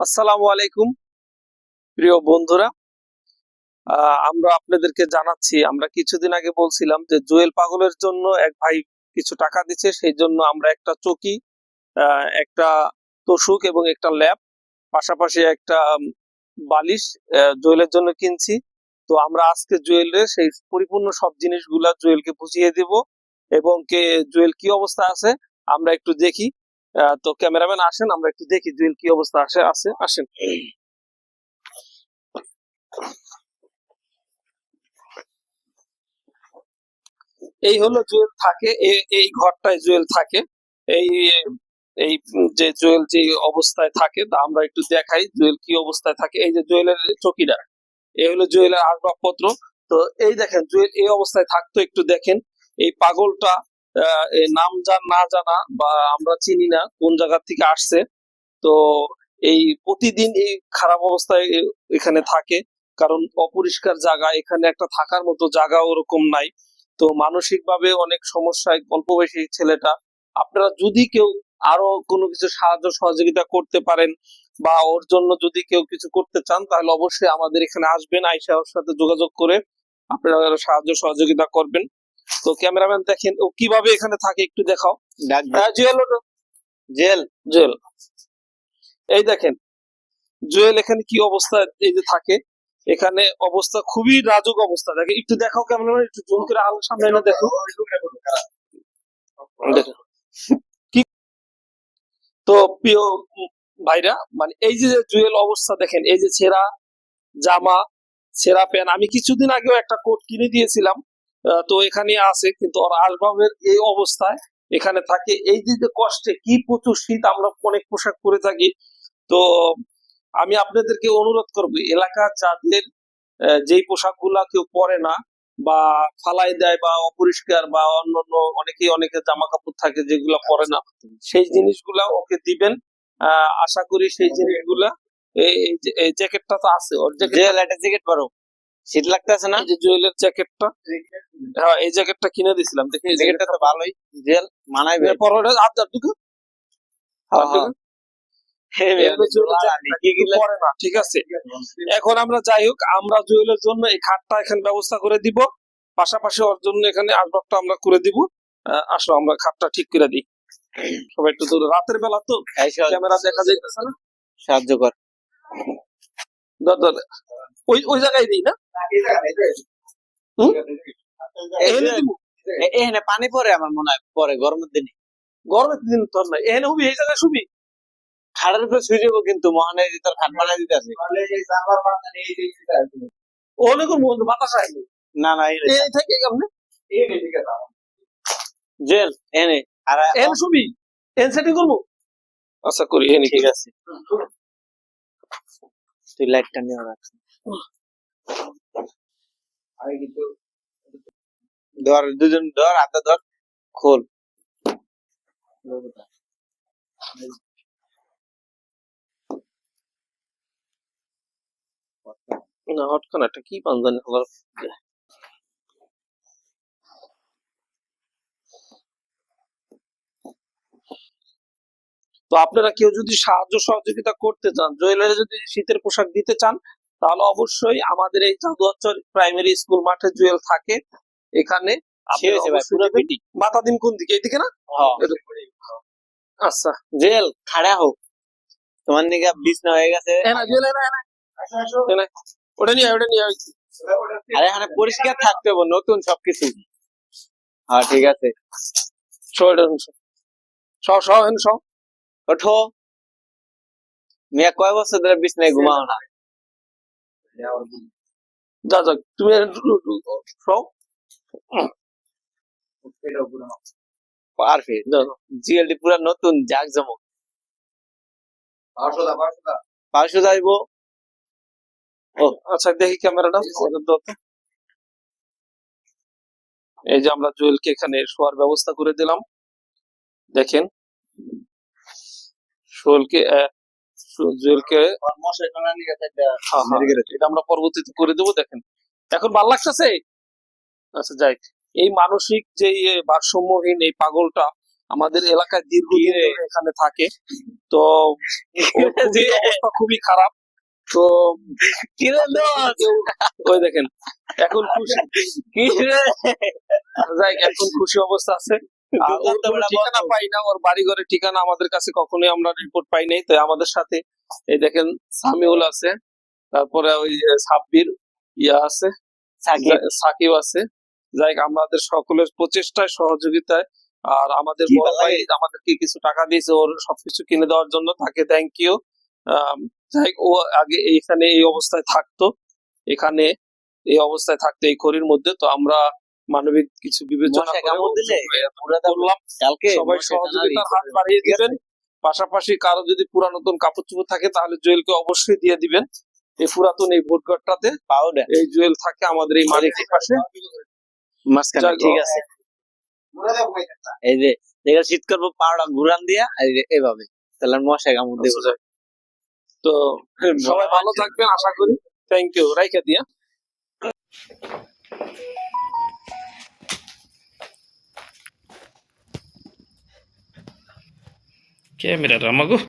আসসালামু আলাইকুম, প্রিয় বন্ধুরা। আমরা আপনাদেরকে জানাচ্ছি, আমরা কিছুদিন আগে বলছিলাম যে জুয়েল পাগলের জন্য এক ভাই কিছু টাকা দিচ্ছে, সেই জন্য আমরা একটা চকি একটা তোষক এবং একটা ল্যাব, পাশাপাশি একটা বালিশ জুয়েলের জন্য কিনছি। তো আমরা আজকে জুয়েলের সেই পরিপূর্ণ সব জিনিসগুলা জুয়েলকে বুঝিয়ে দিব এবং কে, জুয়েল কি অবস্থা আছে, আমরা একটু দেখি। তো ক্যামেরাম্যান আসেন, আমরা একটু দেখি জুয়েল কি অবস্থা আসে আছে। আসেন। এই হলো জুয়েল থাকে এই ঘরটায় জুয়েল থাকে। এই এই যে জুয়েল যে অবস্থায় থাকে, তা আমরা একটু দেখাই জুয়েল কি অবস্থায় থাকে। এই যে জুয়েলের চকিটা এই হলো জুয়েলের আসবাবপত্র। তো এই দেখেন, জুয়েল এই অবস্থায় থাকতো, একটু দেখেন। এই পাগলটা নাম জান না জানা বা আমরা চিনি না কোন জায়গা থেকে আসছে, তো এই প্রতিদিন এই খারাপ অবস্থায় এখানে থাকে। কারণ অপরিষ্কার জায়গা, এখানে একটা থাকার মতো জায়গা ওরকম নাই। তো মানসিক ভাবে অনেক সমস্যায়, অল্প বয়সী ছেলেটা। আপনারা যদি কেউ আরও কোনো কিছু সাহায্য সহযোগিতা করতে পারেন বা ওর জন্য যদি কেউ কিছু করতে চান, তাহলে অবশ্যই আমাদের এখানে আসবেন, আইসা ওর সাথে যোগাযোগ করে আপনারা সাহায্য সহযোগিতা করবেন। তো ক্যামেরাম্যান দেখেন ও কীভাবে এখানে থাকে একটু দেখাও। হ্যাঁ জুয়েল জেল জুয়েল এই দেখেন জুয়েল এখানে কি অবস্থা এই যে থাকে এখানে অবস্থা খুবই রাজুক অবস্থা। দেখে একটু দেখাও কেমন একটু জুম করে আলো সামনে এনে দেখো। দেখো। কি তো প্রিয় ভাইরা মানে এই যে জুয়েল অবস্থা দেখেন এই যে ছেঁড়া জামা ছেঁড়া প্যান্ট। আমি কিছুদিন আগেও একটা কোট কিনে দিয়েছিলাম তো এখানে আছে, কিন্তু ওর আসবাবের এই অবস্থায় এখানে থাকে, এই যে কষ্টে কি প্রচুর শীত, আমরা অনেক পোশাক পরে থাকি। তো আমি আপনাদেরকে অনুরোধ করব, এলাকার যাদের যেই পোশাকগুলা কেউ পরে না বা ফালাই দেয় বা অপরিষ্কার বা অন্যান্য অনেকেই অনেকে জামা কাপড় থাকে যেগুলা পরে না, সেই জিনিসগুলা ওকে দিবেন। আশা করি সেই জিনিসগুলা, এই জ্যাকেটটা তো আছে, ওর জ্যাকেট পরো। শীত লাগতেছে না? যে জুয়েলের জ্যাকেটটা হ্যাঁ এই জ্যাকেটটা কিনে দিছিলাম। দেখি এই জ্যাকেটটা তো ভালোই। জেল মানাইবে জ্যাকেটটা পরে আপ দাও ঢুকো। হ্যাঁ, ঢুকো। এগুলো জুয়েলের জ্যাকেটটা কিন্তু পরে না ঠিক আছে? এখন আমরা যাই হোক আমরা জুয়েলের জন্য এই খাটটা এখানে ব্যবস্থা করে দিব। পাশাপাশি ওর জন্য এখানে আসবাবটা আমরা করে দিব। আসো আমরা খাটটা ঠিক করে দিই। সবাই একটু দূরে। রাতের বেলা তো ক্যামেরা দেখা যাইতেছে না। সাহায্য কর। ওই ওই জায়গায় দিই না? এখানে পানি পড়ে আমার মনে হয় পরে গরমের দিনে। গরমের দিন তোর নাই। এখানে হবি এই জায়গায় শুবি? খাটের উপরে শুয়ে যাব কিন্তু মহানের তোর খাট বানাই দিতে আছে। অনেক বন্ধু বাতাস আসবে না? না এই- এই থেকে কেমনে জেল এনে। আর এন শুবি? এন সেটিং করব? আচ্ছা করি এনে। ঠিক আছে। তুই লাইটটা নিয়ে রাখ। ধর দুজন ধর হাতে ধর খোল। না হটকান একটা কি পাঞ্জানি তো আপনারা কেউ যদি সাহায্য সহযোগিতা করতে চান জুয়েলারি যদি শীতের পোশাক দিতে চান তাহলে অবশ্যই আমাদের এই জাদুয়াচর প্রাইমারি স্কুল মাঠে জুয়েল থাকে। এখানে। মাথা দিন কোন দিকে? এইদিকে না? আচ্ছা জেল খাড়া হোক তোমার নিকে বিছনা হয়ে গেছে। জুয়েল। ওটা নিয়ে ওটা নিয়ে। আর এখানে পরিষ্কার থাকতে হবে নতুন সবকিছু। হ্যাঁ ঠিক আছে। সব সব সব ওঠো মিয়া কয় বছর ধরে বিছনায় ঘুমাও না যা তুমি পারফেক্ট। জিএলডি পুরো নতুন জাক জমক পাঁচশো যাইব আচ্ছা দেখি ক্যামেরাটা। এই যে আমরা জুয়েলকে এখানে শোয়ার ব্যবস্থা করে দিলাম দেখেন সোহেলকে আহ, জুয়েলকে হ্যাঁ, হ্যাঁ, এটা আমরা পরবর্তীতে করে দেবো দেখেন। এখন ভালো লাগতেছে? আচ্ছা যাই। এই মানসিক যে ভারসাম্যহীন এই পাগলটা আমাদের এলাকায় দীর্ঘদিন এখানে থাকে। তো অবস্থা খুবই খারাপ। তো ওই দেখেন এখন খুশি। এখন খুশি অবস্থা আছে। ঠিকানা পাই না ওর বাড়ি ঘরের ঠিকানা আমাদের কাছে কখনোই আমরা রিপোর্ট পাই নাই। তাই আমাদের সাথে এই দেখেন সামিউল আছে তারপরে ওই সাব্বির ইয়া আছে সাকিব। আছে। যাই আমাদের সকলের প্রচেষ্টায় সহযোগিতায় আর আমাদের বড় ভাই? আমাদেরকে কিছু টাকা দিয়েছে ওর সবকিছু কিনে দেওয়ার জন্য তাকে থ্যাংক ইউ যাই ও আগে এইখানে এই অবস্থায় থাকতো এখানে এই অবস্থায় থাকতো এই খড়ির মধ্যে। তো আমরা মানবিক কিছু বিবেচনা করলাম কালকে সবাই সহযোগিতার হাত বাড়িয়ে দিবেন। পাশাপাশি কারও যদি পুরাতন কাপড় চোপড় থাকে তাহলে জুয়েলকে অবশ্যই দিয়ে দিবেন। এই পুরাতন এই ভোটঘরটাতে এই জুয়েল থাকে আমাদের এই মালিকের পাশে মাঝখানে ঠিক আছে। এই যে যেটা শীত করব পাউডার ঘুরান দিয়া এইভাবে তাহলে মশা কামড় দেবো। তো সবাই ভালো থাকবেন আশা করি। থ্যাংক ইউ রাইখা দিয়া। ক্যামেরা রামাগো